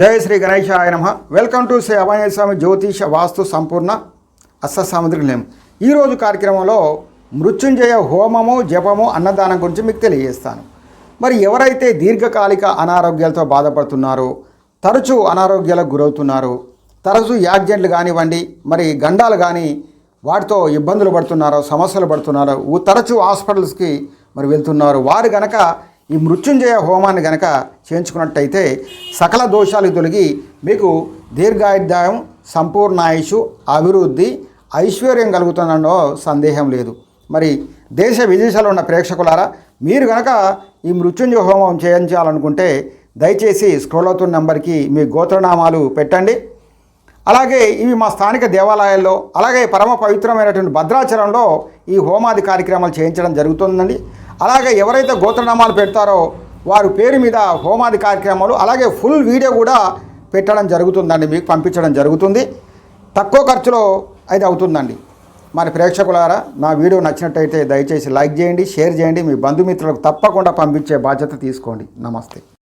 జయ శ్రీ గణేశాయ నమ. వెల్కమ్ టు శ్రీ అభయ స్వామి జ్యోతిష వాస్తు సంపూర్ణ అస్స సాముద్రికం ఈరోజు కార్యక్రమంలో మృత్యుంజయ హోమము జపము అన్నదానం గురించి మీకు తెలియజేస్తాను. మరి ఎవరైతే దీర్ఘకాలిక అనారోగ్యాలతో బాధపడుతున్నారో తరచూ అనారోగ్యాలకు గురవుతున్నారు తరచూ యాక్సిడెంట్లు కానివ్వండి మరి గండాలు కానీ వాటితో ఇబ్బందులు పడుతున్నారో సమస్యలు పడుతున్నారో తరచూ హాస్పిటల్స్కి మరి వెళ్తున్నారు వారు గనక ఈ మృత్యుంజయ హోమాన్ని గనక చేయించుకున్నట్టయితే సకల దోషాలు తొలగి మీకు దీర్ఘాయుర్దాయం సంపూర్ణాయుషు అభివృద్ధి ఐశ్వర్యం కలుగుతుందనో సందేహం లేదు. మరి దేశ విదేశాల్లో ఉన్న ప్రేక్షకులారా మీరు గనక ఈ మృత్యుంజయ హోమం చేయించాలనుకుంటే దయచేసి స్క్రోల్ అవుతున్న నెంబర్కి మీ గోత్రనామాలు పెట్టండి. అలాగే ఇవి మా స్థానిక దేవాలయాల్లో అలాగే పరమ పవిత్రమైనటువంటి భద్రాచలంలో ఈ హోమాది కార్యక్రమాలు చేయించడం జరుగుతుందండి. అలాగే ఎవరైతే గోత్రనామాలు పెడతారో వారి పేరు మీద హోమాది కార్యక్రమాలు అలాగే ఫుల్ వీడియో కూడా పెట్టడం జరుగుతుందండి మీకు పంపించడం జరుగుతుంది. తక్కువ ఖర్చులో అది అవుతుందండి. మరి ప్రేక్షకులారా నా వీడియో నచ్చినట్టయితే దయచేసి లైక్ చేయండి షేర్ చేయండి మీ బంధుమిత్రులకు తప్పకుండా పంపించే బాధ్యత తీసుకోండి. నమస్తే.